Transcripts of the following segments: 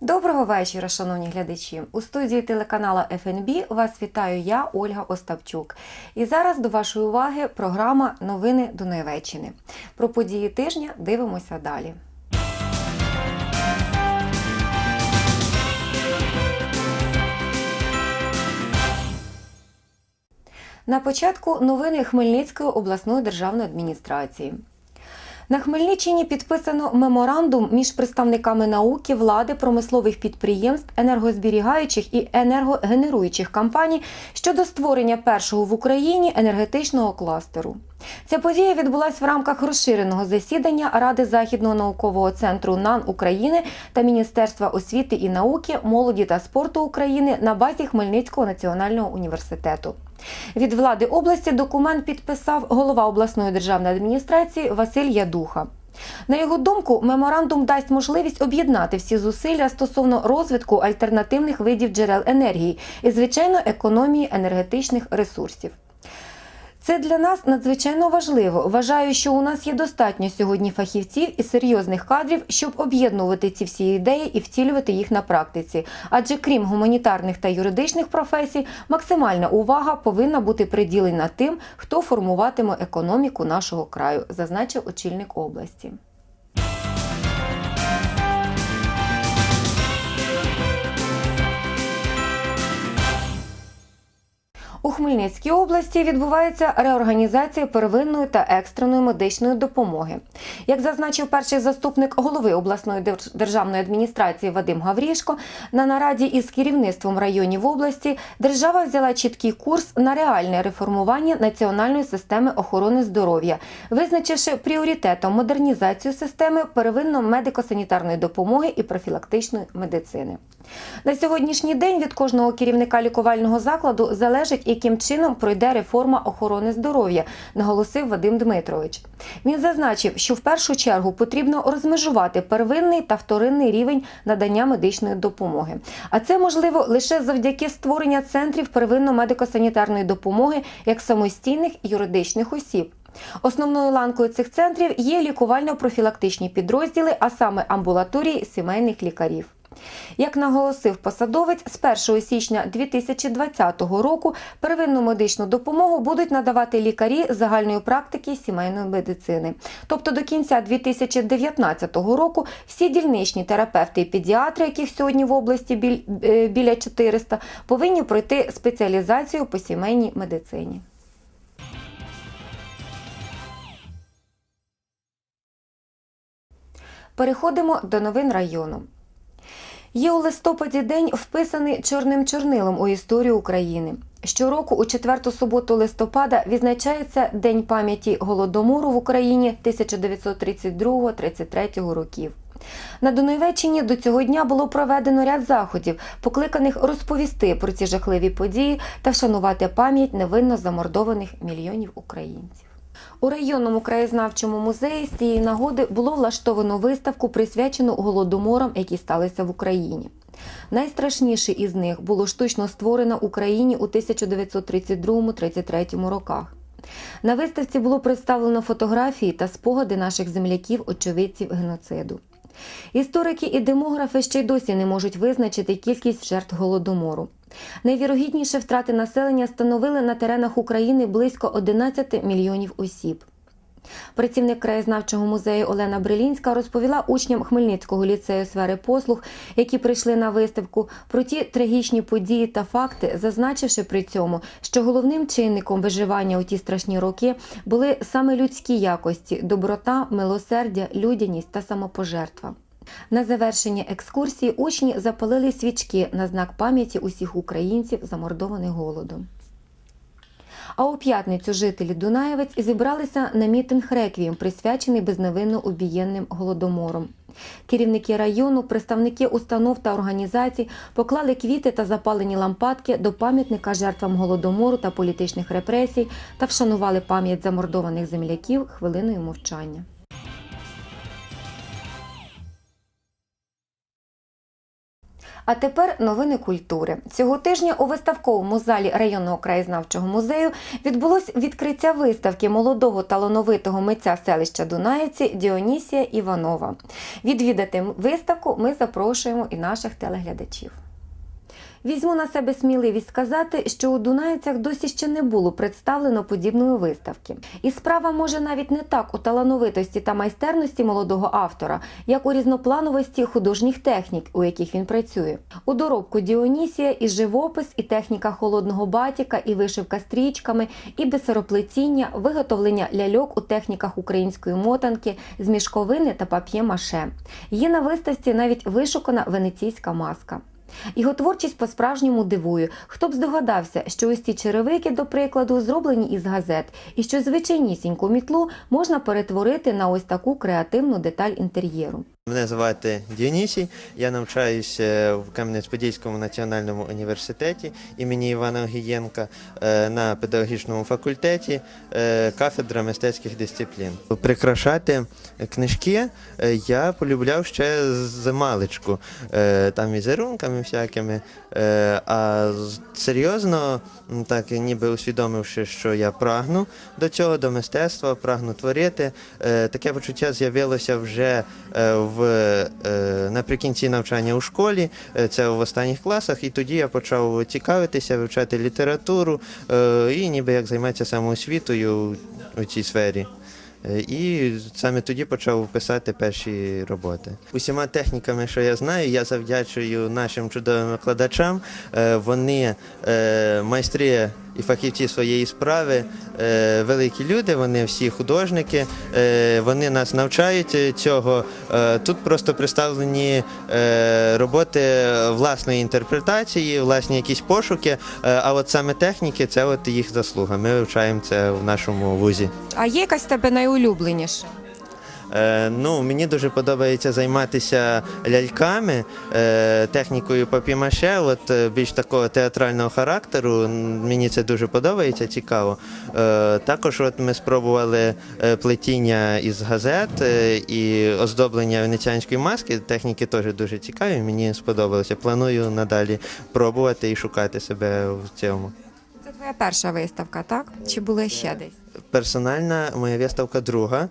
Доброго вечора, шановні глядачі. У студії телеканалу ФНБ вас вітаю я, Ольга Остапчук. І зараз до вашої уваги програма Новини Донеччини. Про події тижня дивимося далі. На початку новини Хмельницької обласної державної адміністрації. На Хмельниччині підписано меморандум між представниками науки, влади, промислових підприємств, енергозберігаючих і енергогенеруючих компаній щодо створення першого в Україні енергетичного кластеру. Ця подія відбулася в рамках розширеного засідання Ради Західного наукового центру НАН України та Міністерства освіти і науки, молоді та спорту України на базі Хмельницького національного університету. Від влади області документ підписав голова обласної державної адміністрації Василь Ядуха. На його думку, меморандум дасть можливість об'єднати всі зусилля стосовно розвитку альтернативних видів джерел енергії і, звичайно, економії енергетичних ресурсів. Це для нас надзвичайно важливо. Вважаю, що у нас є достатньо сьогодні фахівців і серйозних кадрів, щоб об'єднувати ці всі ідеї і втілювати їх на практиці. Адже крім гуманітарних та юридичних професій, максимальна увага повинна бути приділена тим, хто формуватиме економіку нашого краю, зазначив очільник області. Хмельницькій області відбувається реорганізація первинної та екстреної медичної допомоги. Як зазначив перший заступник голови обласної державної адміністрації Вадим Гаврішко, на нараді із керівництвом районів області держава взяла чіткий курс на реальне реформування національної системи охорони здоров'я, визначивши пріоритетом модернізацію системи первинно медико-санітарної допомоги і профілактичної медицини. На сьогоднішній день від кожного керівника лікувального закладу залежить, яким чином пройде реформа охорони здоров'я, наголосив Вадим Дмитрович. Він зазначив, що в першу чергу потрібно розмежувати первинний та вторинний рівень надання медичної допомоги. А це можливо лише завдяки створення центрів первинно-медико-санітарної допомоги як самостійних юридичних осіб. Основною ланкою цих центрів є лікувально-профілактичні підрозділи, а саме амбулаторії сімейних лікарів. Як наголосив посадовець, з 1 січня 2020 року первинну медичну допомогу будуть надавати лікарі загальної практики сімейної медицини. Тобто до кінця 2019 року всі дільничні терапевти і педіатри, яких сьогодні в області е, біля 400, повинні пройти спеціалізацію по сімейній медицині. Переходимо до новин району. Є у листопаді день вписаний чорним чорнилом у історію України. Щороку у четверту суботу листопада відзначається День пам'яті Голодомору в Україні 1932-33 років. На Донеччині до цього дня було проведено ряд заходів, покликаних розповісти про ці жахливі події та вшанувати пам'ять невинно замордованих мільйонів українців. У районному краєзнавчому музеї з цієї нагоди було влаштовано виставку, присвячену голодоморам, які сталися в Україні. Найстрашніше із них було штучно створено Україні у 1932-33 роках. На виставці було представлено фотографії та спогади наших земляків, очевидців геноциду. Історики і демографи ще й досі не можуть визначити кількість жертв голодомору. Найвірогідніше втрати населення становили на теренах України близько 11 мільйонів осіб. Працівник краєзнавчого музею Олена Брилінська розповіла учням Хмельницького ліцею сфери послуг, які прийшли на виставку, про ті трагічні події та факти, зазначивши при цьому, що головним чинником виживання у ті страшні роки були саме людські якості доброта, милосердя, людяність та самопожертва. На завершення екскурсії учні запалили свічки на знак пам'яті усіх українців, замордованих голодом. А у п'ятницю жителі Дунаєвець зібралися на мітинг реквієм, присвячений безневинно убієнним голодомором. Керівники району, представники установ та організацій поклали квіти та запалені лампадки до пам'ятника жертвам голодомору та політичних репресій та вшанували пам'ять замордованих земляків хвилиною мовчання. А тепер новини культури. Цього тижня у виставковому залі районного краєзнавчого музею відбулось відкриття виставки молодого талановитого митця селища Дунаєці Діонісія Іванова. Відвідати виставку ми запрошуємо і наших телеглядачів. Візьму на себе сміливість сказати, що у Дунаївцях досі ще не було представлено подібної виставки. І справа може навіть не так у талановитості та майстерності молодого автора, як у різноплановості художніх технік, у яких він працює. У доробку Діонісія і живопис, і техніка холодного батіка, і вишивка стрічками, і бисероплетіння, виготовлення ляльок у техніках української мотанки, з мішковини та пап'є-маше. Є на виставці навіть вишукана венеційська маска. Його творчість по-справжньому дивує. Хто б здогадався, що ось ці черевики, до прикладу, зроблені із газет, і що звичайнісіньку мітлу можна перетворити на ось таку креативну деталь інтер'єру. Мене звати Діонісій, я навчаюся в Кам'янець-Подільському національному університеті імені Івана Огієнка е, на педагогічному факультеті е, кафедра мистецьких дисциплін. Прикрашати книжки е, я полюбляв ще з маличку, там візерунками всякими. А серйозно, так ніби усвідомивши, що я прагну до цього, до мистецтва, прагну творити. Таке почуття з'явилося вже е, е, наприкінці навчання у школі, е, це в останніх класах, і тоді я почав цікавитися, вивчати літературу е, і ніби як займатися самоосвітою у цій сфері. І саме тоді почав писати перші роботи. Усіма техніками, що я знаю, я завдячую нашим чудовим викладачам. Вони майстри і фахівці своєї справи, е, великі люди, вони всі художники, е, вони нас навчають цього. Е, Тут просто представлені роботи власної інтерпретації, власні якісь пошуки. А от саме техніки це от їх заслуга. Ми вивчаємо це в нашому вузі. А є якась тебе найулюбленіша? Е, ну, мені дуже подобається займатися ляльками, е, технікою папімаше, от е, більш такого театрального характеру. Мені це дуже подобається, цікаво. Також от ми спробували плетіння із газет і оздоблення венеціанської маски. Техніки теж дуже цікаві. Мені сподобалося. Планую надалі пробувати і шукати себе в цьому. Це твоя перша виставка, так? Чи були ще десь? Персональна моя виставка друга, е,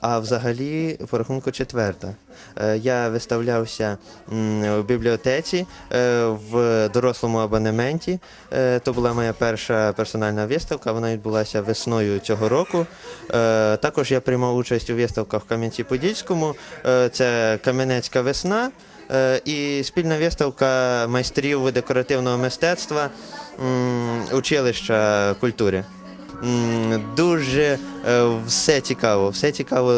а взагалі по рахунку четверта. Е, Я виставлявся в бібліотеці е, в дорослому абонементі. То була моя перша персональна виставка. Вона відбулася весною цього року. Також я приймав участь у виставках в Кам'янці-Подільському. Це Кам'янецька весна. І спільна виставка майстрів декоративного мистецтва училища культури. Дуже е, все цікаво, все цікаво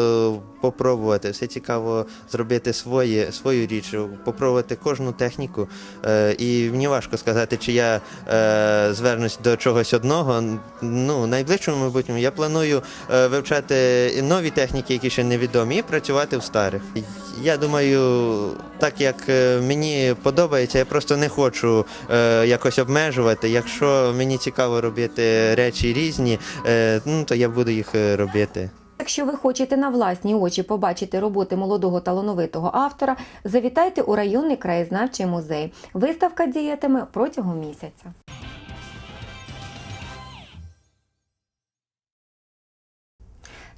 попробувати, все цікаво зробити своє, свою річ, попробувати кожну техніку. Е, І мені важко сказати, чи я е, звернусь до чогось одного. Ну, в найближчому майбутньому я планую е, вивчати нові техніки, які ще невідомі, і працювати в старих. Я думаю, так як мені подобається, я просто не хочу е, якось обмежувати. Якщо мені цікаво робити речі різні, е, ну то я буду їх робити. Якщо ви хочете на власні очі побачити роботи молодого талановитого автора, завітайте у районний краєзнавчий музей. Виставка діятиме протягом місяця.